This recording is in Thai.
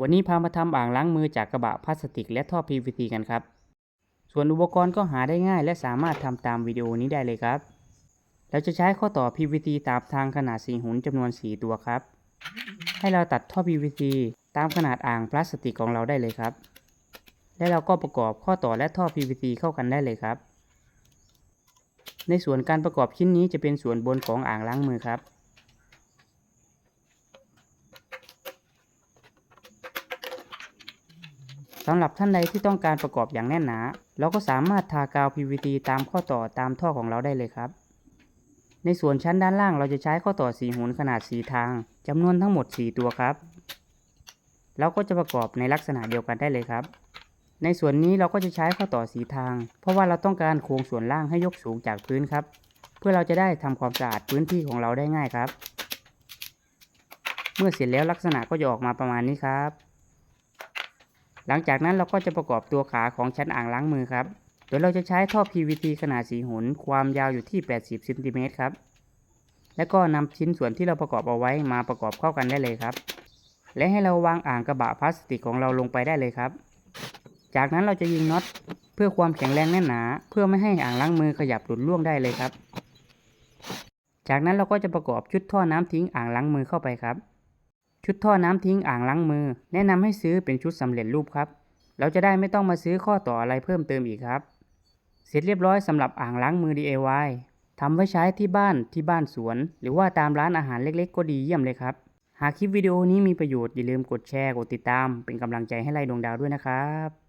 วันนี้พามาทำอ่างล้างมือจากกระบะพลาสติกและท่อ PVC กันครับ ส่วนอุปกรณ์ก็หาได้ง่ายและสามารถทำตามวิดีโอนี้ได้เลยครับ เราจะใช้ข้อต่อ PVC ตามทางขนาด4หุนจำนวน 4 ตัวครับ ให้เราตัดท่อ PVC ตามขนาดอ่างพลาสติกของเราได้เลยครับ และเราก็ประกอบข้อต่อและท่อ PVC เข้ากันได้เลยครับ ในส่วนการประกอบชิ้นนี้จะเป็นส่วนบนของอ่างล้างมือครับ สำหรับท่านใดที่ต้องการประกอบอย่างแน่นหนา เราก็สามารถทากาว PVC ตามข้อต่อตามท่อของเราได้เลยครับ ในส่วนชั้นด้านล่างเราจะใช้ข้อต่อสีหุนขนาด4ทางจำนวนทั้งหมด 4 ตัวครับ เราก็จะประกอบในลักษณะเดียวกันได้เลยครับ ในส่วนนี้เราก็จะใช้ข้อต่อสีทาง เพราะว่าเราต้องการโครงส่วนล่างให้ยกสูงจากพื้นครับ เพื่อเราจะได้ทำความสะอาดพื้นที่ของเราได้ง่ายครับ เมื่อเสร็จแล้วลักษณะก็จะออกมาประมาณนี้ครับ หลังจากนั้นเราก็จะประกอบตัวขาของชั้นอ่างล้างมือครับ โดยเราจะใช้ท่อ PVC ขนาดสีหุนความยาวอยู่ที่ 80เซนติเมตรครับ แล้วก็นำชิ้นส่วนที่เราประกอบเอาไว้มาประกอบเข้ากันได้เลยครับ และให้เราวางอ่างกระบะพลาสติกของเราลงไปได้เลยครับ จากนั้นเราจะยิงน็อตเพื่อความแข็งแรงแน่นหนา เพื่อไม่ให้อ่างล้างมือขยับหลุดล่วงได้เลยครับ จากนั้นเราก็จะประกอบชุดท่อน้ำทิ้งอ่างล้างมือเข้าไปครับ ชุดท่อน้ำทิ้งอ่างล้างมือ แนะนำให้ซื้อเป็นชุดสำเร็จรูปครับ เราจะได้ไม่ต้องมาซื้อข้อต่ออะไรเพิ่มเติมอีกครับ เสร็จเรียบร้อยสำหรับอ่างล้างมือ DIY ทำไว้ใช้ที่บ้านที่บ้านสวน หรือว่าตามร้านอาหารเล็กๆ ก็ดีเยี่ยมเลยครับ หากคลิปวิดีโอนี้มีประโยชน์อย่าลืมกดแชร์กดติดตาม เป็นกำลังใจให้ไล่ดวงดาวด้วยนะครับ